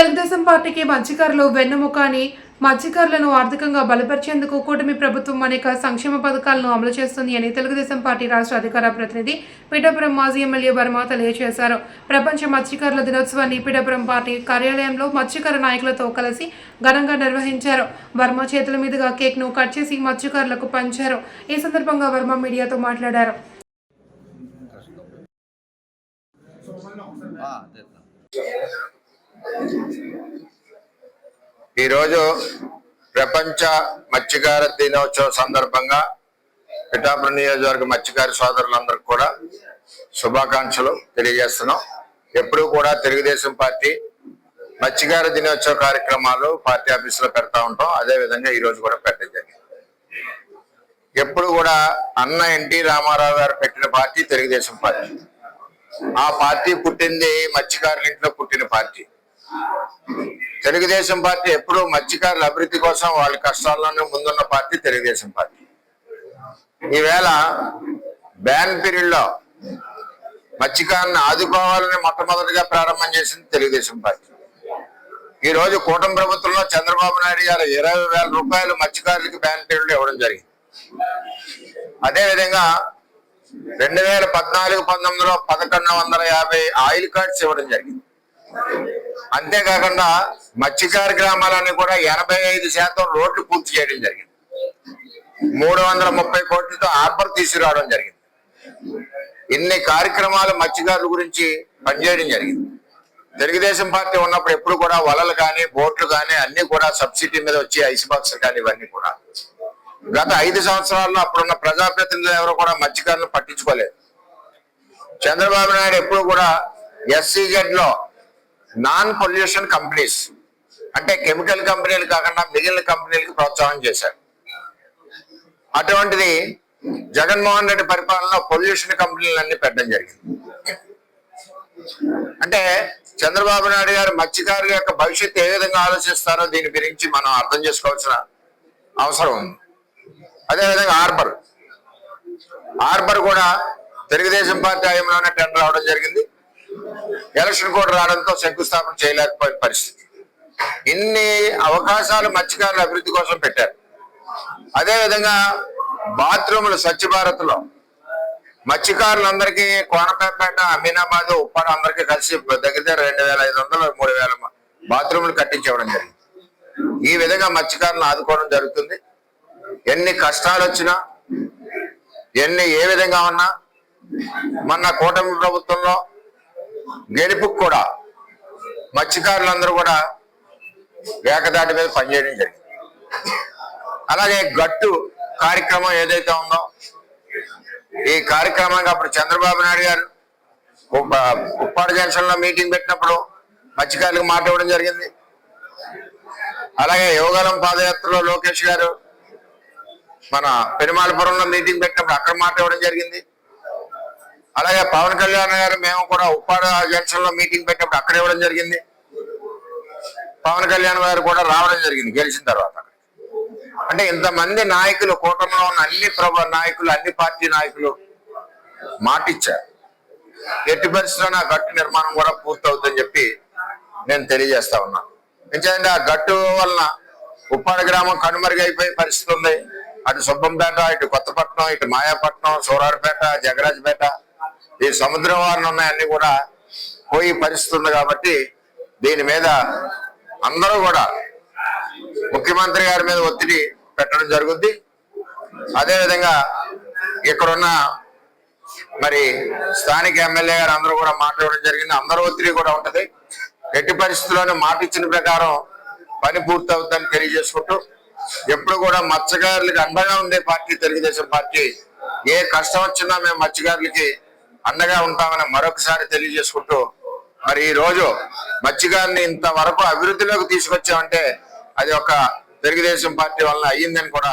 తెలుగుదేశం పార్టీకి మత్స్యకారులు వెన్నెముక అని మత్స్యకారులను ఆర్థికంగా బలపరిచేందుకు కూటమి ప్రభుత్వం అనేక సంక్షేమ పథకాలను అమలు చేస్తుంది అని తెలుగుదేశం పార్టీ రాష్ట్ర అధికార ప్రతినిధి పీఠాపురం మాజీ ఎమ్మెల్యే వర్మ తెలియజేశారు. ప్రపంచ మత్స్యకారుల దినోత్సవాన్ని పీఠాపురం పార్టీ కార్యాలయంలో మత్స్యకార నాయకులతో కలిసి ఘనంగా నిర్వహించారు. వర్మ చేతుల మీదుగా కేక్ను కట్ చేసి మత్స్యకారులకు పంచారు. ఈ సందర్భంగా వర్మ మీడియాతో మాట్లాడారు. ఈరోజు ప్రపంచ మత్స్యకార దినోత్సవం సందర్భంగా పిఠాపురం నియోజకవర్గ మత్స్యకారి సోదరులందరికీ కూడా శుభాకాంక్షలు తెలియజేస్తున్నాం. ఎప్పుడూ కూడా తెలుగుదేశం పార్టీ మత్స్యకార దినోత్సవ కార్యక్రమాలు పార్టీ ఆఫీసులో పెడతా ఉంటాం. అదే విధంగా ఈ రోజు కూడా పెట్టడం జరిగింది. ఎప్పుడు కూడా అన్న ఎన్టీ రామారావు గారు పెట్టిన పార్టీ తెలుగుదేశం పార్టీ. ఆ పార్టీ పుట్టింది మత్స్యకారుల ఇంట్లో పుట్టిన పార్టీ. తెలుగుదేశం పార్టీ ఎప్పుడూ మత్స్యకారుల అభివృద్ధి కోసం వాళ్ళ కష్టాల్లోనే ముందున్న పార్టీ తెలుగుదేశం పార్టీ. ఈవేళ బ్యాన్ పీరియడ్లో మత్స్యకారులను ఆదుకోవాలని మొట్టమొదటిగా ప్రారంభం చేసింది తెలుగుదేశం పార్టీ. ఈ రోజు కూటమి ప్రభుత్వంలో చంద్రబాబు నాయుడు గారు ఇరవై వేల రూపాయలు మత్స్యకారులకి బ్యాన్ పీరియడ్ ఇవ్వడం జరిగింది. అదే విధంగా రెండు వేల పద్నాలుగు పంతొమ్మిదిలో పదకొండు వందల యాభై ఆయిల్ కార్డ్స్ ఇవ్వడం జరిగింది. అంతేకాకుండా మత్స్యకార గ్రామాలన్నీ కూడా ఎనభై ఐదు శాతం రోడ్లు పూర్తి చేయడం జరిగింది. మూడు వందల ముప్పై కోట్లతో ఆర్బర్ తీసుకురావడం జరిగింది. ఇన్ని కార్యక్రమాలు మత్స్యకారుల గురించి పనిచేయడం జరిగింది. తెలుగుదేశం పార్టీ ఉన్నప్పుడు ఎప్పుడు కూడా వలలు కానీ బోట్లు కానీ అన్ని కూడా సబ్సిడీ మీద వచ్చి ఐస్ బాక్స్ కానీ ఇవన్నీ కూడా. గత ఐదు సంవత్సరాల్లో అప్పుడున్న ప్రజాప్రతినిధులు ఎవరు కూడా మత్స్యకారులను పట్టించుకోలేదు. చంద్రబాబు నాయుడు ఎప్పుడు కూడా ఎస్సీజెడ్లో నాన్ పొల్యూషన్ కంపెనీస్ అంటే కెమికల్ కంపెనీలు కాకుండా మిగిలిన కంపెనీలకు ప్రోత్సాహం చేశారు. అటువంటిది జగన్మోహన్ రెడ్డి పరిపాలనలో పొల్యూషన్ కంపెనీలన్నీ పెట్టడం జరిగింది. అంటే చంద్రబాబు నాయుడు గారు మత్స్యకారుల యొక్క భవిష్యత్తు ఏ విధంగా ఆలోచిస్తారో దీని గురించి మనం అర్థం చేసుకోవాల్సిన అవసరం ఉంది. అదేవిధంగా హార్బర్. హార్బర్ కూడా తెలుగుదేశం పార్టీ హయాంలోనే టెండర్ రావడం జరిగింది. ఎలక్షన్ కోడ్ రావడంతో శంకుస్థాపన చేయలేకపోయిన పరిస్థితి. ఇన్ని అవకాశాలు మత్స్యకారుల అభివృద్ధి కోసం పెట్టారు. అదేవిధంగా బాత్రూములు స్వచ్ఛ భారత్లో మత్స్యకారులందరికీ కోనపేట అమీనాబాద్ ఉప్పాడ అందరికీ కలిసి దగ్గర దగ్గర రెండు వేల ఐదు వందలు మూడు వేల బాత్రూములు కట్టించివ్వడం జరిగింది. ఈ విధంగా మత్స్యకారులను ఆదుకోవడం జరుగుతుంది. ఎన్ని కష్టాలు వచ్చినా ఎన్ని ఏ విధంగా ఉన్నా మొన్న కూటమి ప్రభుత్వంలో గెలుపుకు కూడా మత్స్యకారులందరూ కూడా వేకదాటి మీద పనిచేయడం జరిగింది. అలాగే గట్టు కార్యక్రమం ఏదైతే ఉందో ఈ కార్యక్రమానికి అప్పుడు చంద్రబాబు నాయుడు గారు ఉప్పాడు జంక్షన్లో జంక్షన్లో మీటింగ్ పెట్టినప్పుడు మత్స్యకారులకు మాట ఇవ్వడం జరిగింది. అలాగే యోగాలం పాదయాత్రలో లోకేష్ గారు మన పెరుమాళపురంలో మీటింగ్ పెట్టినప్పుడు అక్కడ మాట ఇవ్వడం జరిగింది. అలాగే పవన్ కళ్యాణ్ గారు మేము కూడా ఉప్పాడ జంక్షన్లో మీటింగ్ పెట్టినప్పుడు అక్కడ ఇవ్వడం జరిగింది. పవన్ కళ్యాణ్ గారు కూడా రావడం జరిగింది గెలిచిన తర్వాత అంటే ఇంతమంది నాయకులు కూటమిలో ఉన్న అన్ని ప్రభు నాయకులు అన్ని పార్టీ నాయకులు మాటిచ్చారు. ఎట్టి పరిస్థితుల్లో ఆ గట్టు నిర్మాణం కూడా పూర్తవుతుందని చెప్పి నేను తెలియజేస్తా ఉన్నా ఎందుకంటే ఆ గట్టు వలన ఉప్పాడ గ్రామం కనుమరుగైపోయే పరిస్థితి ఉంది. అటు సుబ్బంపేట ఇటు కొత్తపట్నం ఇటు మాయాపట్నం సూరారుపేట జగరాజపేట ఈ సముద్రం వారిని ఉన్నాయన్నీ కూడా పోయి పరిస్థితి ఉంది కాబట్టి దీని మీద అందరూ కూడా ముఖ్యమంత్రి గారి మీద ఒత్తిడి పెట్టడం జరుగుద్ది. అదేవిధంగా ఇక్కడున్న మరి స్థానిక ఎమ్మెల్యే గారు అందరూ కూడా మాట్లాడడం జరిగింది. అందరూ ఒత్తిడి కూడా ఉంటది. ఎట్టి పరిస్థితుల్లోనే మాట ఇచ్చిన ప్రకారం పని పూర్తవుతుందని తెలియజేసుకుంటూ ఎప్పుడు కూడా మత్స్యకారులకి అండగా ఉండే పార్టీ తెలుగుదేశం పార్టీ. ఏ కష్టం వచ్చినా మేము మత్స్యకారులకి అండగా ఉంటామని మరొకసారి తెలియజేసుకుంటూ మరి ఈ రోజు మత్స్యకారుని ఇంతవరకు అభివృద్ధిలోకి తీసుకొచ్చామంటే అది ఒక తెలుగుదేశం పార్టీ వలన అయ్యిందని కూడా